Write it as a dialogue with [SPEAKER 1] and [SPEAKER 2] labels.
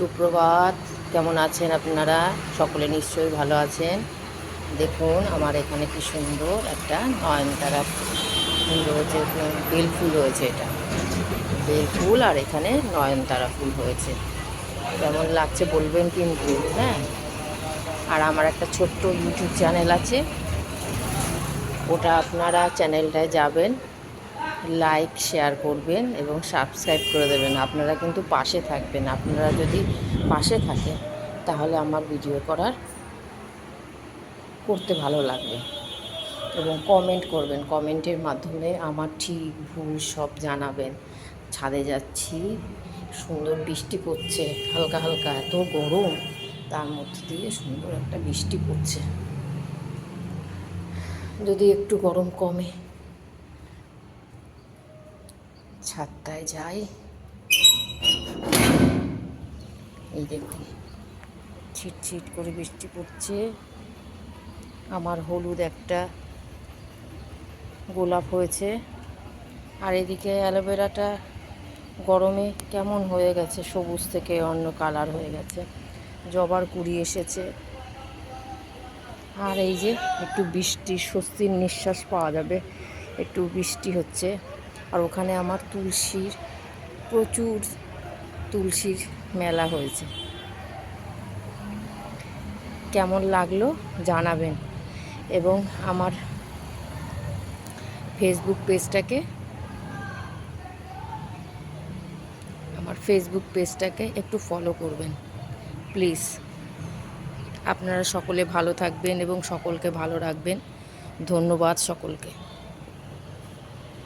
[SPEAKER 1] সুপ্রভাত। কেমন আছেন আপনারা? সকলে নিশ্চয়ই ভালো আছেন। দেখুন, আমার এখানে কি সুন্দর একটা নয়নতারা ফুল হয়েছে বেল ফুল হয়েছে এটা। বেল ফুল আর এখানে নয়নতারা ফুল হয়েছে। কেমন লাগছে বলবেন কিন্তু হ্যাঁ? আর আমার একটা ছোট্ট ইউটিউব চ্যানেল আছে। ওটা আপনারা চ্যানেলটায় যাবেন। লাইক শেয়ার করবেন এবং সাবস্ক্রাইব করে দেবেন। আপনারা কিন্তু পাশে থাকবেন। আপনারা যদি পাশে থাকেন, তাহলে আমার ভিডিও করার করতে ভালো লাগবে। এবং কমেন্ট করবেন। কমেন্টের মাধ্যমে আমার ঠিক ভুল সব জানাবেন। ছাদে যাচ্ছি, সুন্দর বৃষ্টি পড়ছে, হালকা হালকা, এত গরম, তার মধ্যে দিয়ে সুন্দর একটা বৃষ্টি পড়ছে। যদি একটু গরম কমে। ছাদটায় যাই। এই দেখুন ছিট ছিট করে বৃষ্টি পড়ছে। আমার হলুদ একটা গোলাপ হয়েছে। আর এদিকে অ্যালোভেরাটা গরমে কেমন হয়ে গেছে, সবুজ থেকে অন্য কালার হয়ে গেছে। জবার কুড়ি এসেছে। আর এই যে একটু বৃষ্টি, স্বস্তির নিঃশ্বাস পাওয়া যাবে। একটু বৃষ্টি হচ্ছে। আর ওখানে আমার তুলসীর প্রচুর তুলসীর মেলা হয়েছে। কেমন লাগল জানাবেন এবং আমার ফেসবুক পেজটাকে আমার ফেসবুক পেজটাকে একটু ফলো করবেন প্লিজ আপনারা সকলে ভালো থাকবেন এবং সকলকে ভালো রাখবেন। ধন্যবাদ সকলকে।